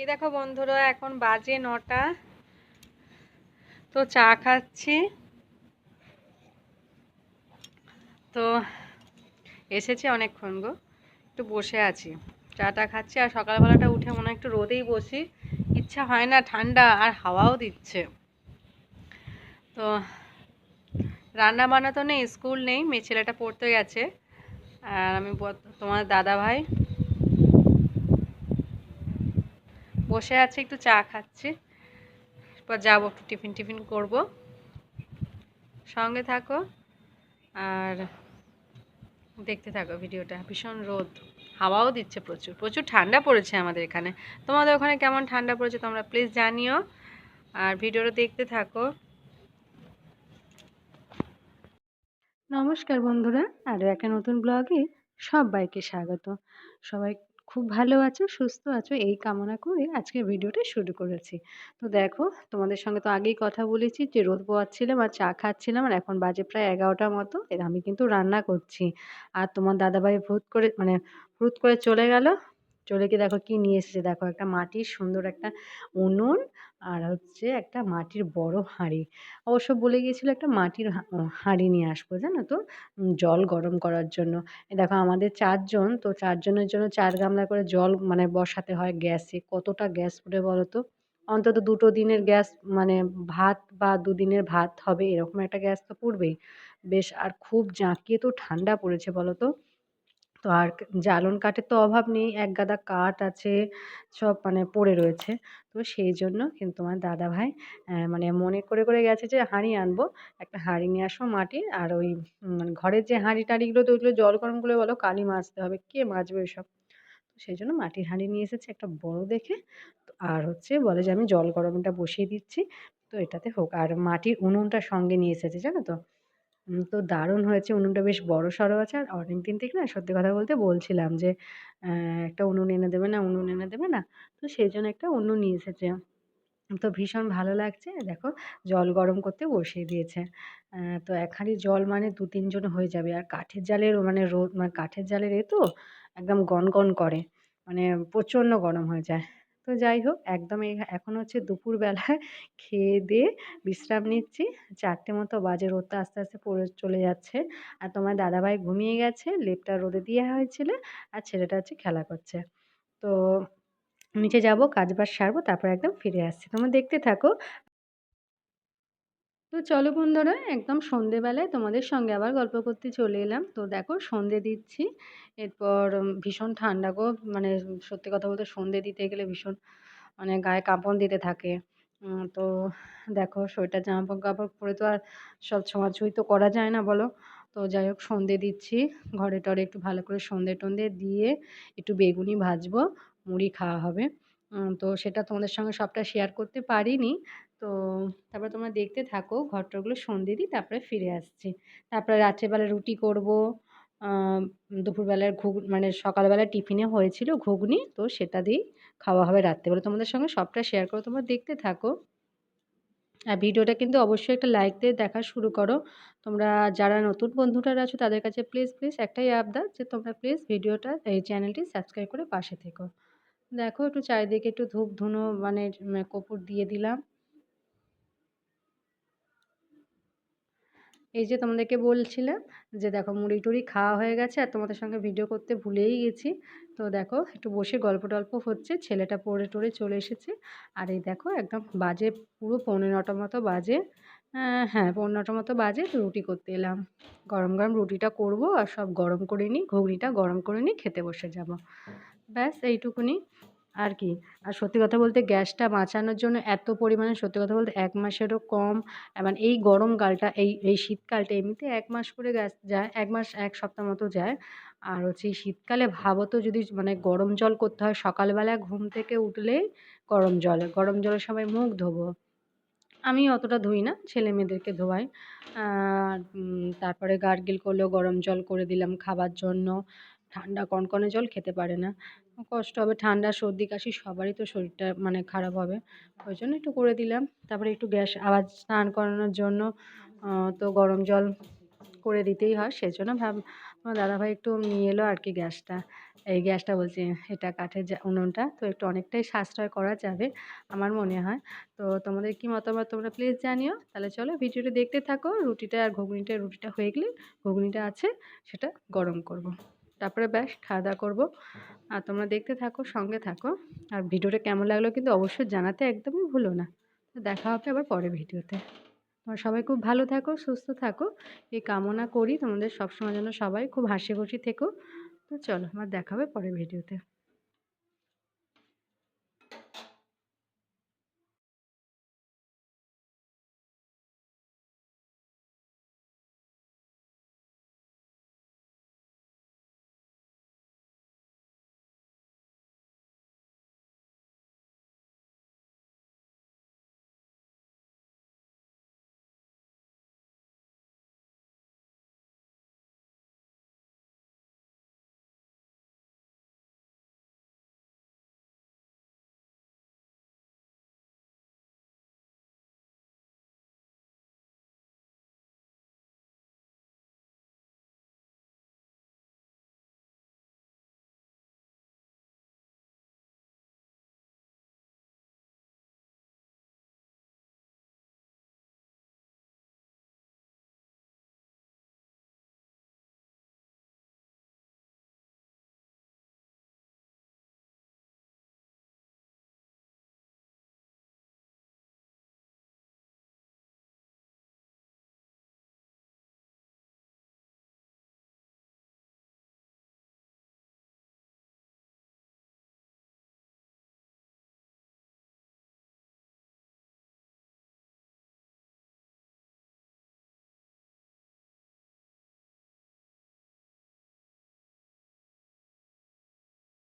এই দেখো বন্ধুরা, এখন বাজে নটা। তো চা খাচ্ছি। তো এসেছি অনেকক্ষণ গো, একটু বসে আছি। চাটা খাচ্ছি আর সকালবেলাটা উঠে মনে একটু রোদেই বসি। ইচ্ছা হয় না, ঠান্ডা আর হাওয়াও দিচ্ছে। তো রান্না বান্না তো নেই, স্কুল নেই, মেয়ে ছেলেটা পড়তে গেছে। আর আমি তোমার দাদা ভাই বসে আছে, একটু চা খাচ্ছি। এরপর যাব একটু টিফিন টিফিন করব। সঙ্গে থাকো আর দেখতে থাকো ভিডিওটা, ভীষণ রোদ। হাওয়াও দিচ্ছে প্রচুর প্রচুর ঠান্ডা পড়েছে আমাদের এখানে। তোমাদের ওখানে কেমন ঠান্ডা পড়েছে তোমরা প্লিজ জানিও। আর ভিডিওটা দেখতে থাকো। নমস্কার বন্ধুরা, আরও একটা নতুন ব্লগে সবাইকে স্বাগত। সবাই খুব ভালো আছো, সুস্থ আছো, এই কামনা করে আজকের ভিডিওটা শুরু করেছি। তো দেখো, তোমাদের সঙ্গে তো আগেই কথা বলেছি যে রোদ পোয়াচ্ছিলাম আর চা খাচ্ছিলাম আর এখন বাজে প্রায় এগারোটার মতো। আমি কিন্তু রান্না করছি। আর তোমার দাদাভাই ভূত করে মানে ভূত করে চলে গেল। চলে গিয়ে দেখো কি নিয়ে এসেছে? দেখো একটা মাটির সুন্দর একটা উনুন আর হচ্ছে একটা মাটির বড় হাঁড়ি। অবশ্য বলে গিয়েছিল একটা মাটির হাঁড়ি নিয়ে আসব, জানো তো? জল গরম করার জন্য। দেখো আমাদের চারজন, তো চারজনের জন্য চার গামলা করে জল মানে বসাতে হয় গ্যাসে। কতটা গ্যাস পুড়ে বলো তো? অন্তত দুটো দিনের গ্যাস মানে ভাত বা দুদিনের ভাত হবে, এরকম একটা গ্যাস তো পুড়বেই। বেশ, আর খুব জাঁকিয়ে তো ঠান্ডা পড়েছে বলো তো? তো আর জ্বালন কাঠের তো অভাব নেই, এক গাদা কাঠ আছে, সব মানে পড়ে রয়েছে। তো সেই জন্য কিন্তু আমার দাদাভাই মানে মনে করে করে গেছে যে হাঁড়ি আনব, একটা হাঁড়ি নিয়ে আসব মাটির আর ওই মানে ঘরের যে হাঁড়ি টাড়িগুলো তো ওইগুলো জল গরম করে বলো কালি মাজতে হবে, কে মাজবে ওইসব? সেই জন্য মাটির হাঁড়ি নিয়ে এসেছে একটা বড় দেখে। আর হচ্ছে বলে যে আমি জল গরমটা বসিয়ে দিচ্ছি, তো এটাতে হোক। আর মাটির উনুনটা সঙ্গে নিয়ে এসেছে, জানো তো? তো দারুণ হয়েছে। উনুনটা বেশ বড় সড়ো আছে। আর অনেক দিন থেকে না সত্যি কথা বলতে বলছিলাম যে একটা উনুন এনে দেবে না, উনুন এনে দেবে না। তো সেই জন্য একটা উনুন নিয়ে এসেছে। তো ভীষণ ভালো লাগছে। দেখো, জল গরম করতে বসিয়ে দিয়েছে। তো এক হাঁড়ি জল মানে দু তিনজন হয়ে যাবে। আর কাঠের জালের মানে রোদ মানে কাঠের জালের এ তো একদম গনগন করে। মানে প্রচণ্ড গরম হয়ে যায়। তো যাই হোক, একদম এখন হচ্ছে দুপুরবেলায় খেয়ে দিয়ে বিশ্রাম নিচ্ছি। চারটে মতো বাজে রোদটা আস্তে আস্তে পড়ে চলে যাচ্ছে। আর তোমার দাদাভাই ঘুমিয়ে গেছে, লেপটা রোদে দেওয়া হয়েছিল আর ছেলেটা হচ্ছে খেলা করছে। তো নিচে যাব, কাজ বাজ সারবো, তারপর একদম ফিরে আসছি। তোমরা দেখতে থাকো। তো চলো বন্ধুরা, একদম সন্ধেবেলায় তোমাদের সঙ্গে আবার গল্প করতে চলে এলাম। তো দেখো সন্ধে দিচ্ছি, এরপর ভীষণ ঠান্ডা গো মানে সত্যি কথা বলতে সন্ধে দিতে গেলে ভীষণ মানে গায়ে কাঁপন দিতে থাকে। তো দেখো সোয়েটার জামা কাপড় পরে তো আর সব ছোঁয়াছুঁই তো করা যায় না বলো। তো যাই হোক সন্ধে দিচ্ছি, ঘরে টরে একটু ভালো করে সন্ধে টন্ধে দিয়ে একটু বেগুনি ভাজবো, মুড়ি খাওয়া হবে। তো সেটা তোমাদের সঙ্গে সবটা শেয়ার করতে পারিনি। তো তারপরে তোমরা দেখতে থাকো ঘর টরগুলো সন্ধে দিই তারপরে ফিরে আসছি। তারপরে রাত্রেবেলা রুটি করব দুপুরবেলার ঘুগ মানে সকালবেলা টিফিনে হয়েছিল ঘুগনি, তো সেটা দিয়েই খাওয়া হবে রাত্রেবেলা। তোমাদের সঙ্গে সবটা শেয়ার করো, তোমরা দেখতে থাকো। আর ভিডিওটা কিন্তু অবশ্যই একটা লাইক দিয়ে দেখা শুরু করো। তোমরা যারা নতুন বন্ধুরা আছো, তাদের কাছে প্লিজ প্লিজ একটাই আবদার যে তোমরা প্লিজ ভিডিওটা, এই চ্যানেলটি সাবস্ক্রাইব করে পাশে থেকো। দেখো একটু চারিদিকে একটু ধূপ ধুনো মানে কপুর দিয়ে দিলাম। এই যে তোমাদেরকে বলছিলাম যে দেখো মুড়ি টুড়ি খাওয়া হয়ে গেছে আর তোমাদের সঙ্গে ভিডিও করতে ভুলেই গেছি। তো দেখো একটু বসে গল্প টল্প হচ্ছে, ছেলেটা পড়ে টড়ে চলে এসেছে। আর এই দেখো একদম বাজে, পুরো পৌনে নটার মতো বাজে। হ্যাঁ পৌনে নটার মতো বাজে রুটি করতে এলাম। গরম গরম রুটিটা করব আর সব গরম করে নিই, ঘুগনিটা গরম করে নিই, খেতে বসে যাব। ব্যাস, এইটুকুনি। আর কি? আর সত্যি কথা বলতে গ্যাসটা বাঁচানোর জন্য এত পরিমাণে, সত্যি কথা বলতে এক মাসেরও কম মানে এই গরমকালটা এই এই শীতকালটা এমনিতে এক মাস করে গ্যাস যায়, এক মাস, এক সপ্তাহ মতো যায়। আর হচ্ছে শীতকালে ভাবো তো যদি মানে গরম জল করতে হয়, সকালবেলা ঘুম থেকে উঠলেই গরম জল, গরম জলে সবাই মুখ ধোবো। আমি অতটা ধুই না, ছেলে মেয়েদেরকে ধোয়াই। তারপরে গার্গেল করলেও গরম জল করে দিলাম খাবার জন্য। ঠান্ডা কনকনে জল খেতে পারে না। কষ্ট হবে ঠান্ডা, সর্দি, কাশি সবারই তো শরীরটা মানে খারাপ হবে। ওই জন্য একটু করে দিলাম। তারপরে একটু গ্যাস আবার স্নান করানোর জন্য তো গরম জল করে দিতেই হয়। সেজন্য ভাব, আমার দাদাভাই একটু নিয়ে এলো আর কি গ্যাসটা। এই গ্যাসটা বলছি, এটা কাঠের উনুনটা। তো একটু অনেকটাই সাশ্রয় করা যাবে আমার মনে হয়। তো তোমাদের কি মতামত তোমরা প্লিজ জানিও। তাহলে চলো ভিডিওটা দেখতে থাকো। রুটিটা আর ঘুগনিটা, রুটিটা হয়ে গেলে ঘুগনিটা আছে, সেটা গরম করব। তারপরে ব্যাস খাওয়া দাওয়া করব। আর তোমরা দেখতে থাকো, সঙ্গে থাকো। আর ভিডিওটা কেমন লাগল কিন্তু অবশ্যই জানাতে একদমই ভুলো না। দেখা হবে আবার পরে ভিডিওতে। তোমরা সবাই খুব ভালো থাকো, সুস্থ থাকো। এই কামনা করি তোমাদের সবসময় যেন সবাই খুব হাসি খুশি থেকো। তো চলো আমার দেখা হবে পরের ভিডিওতে।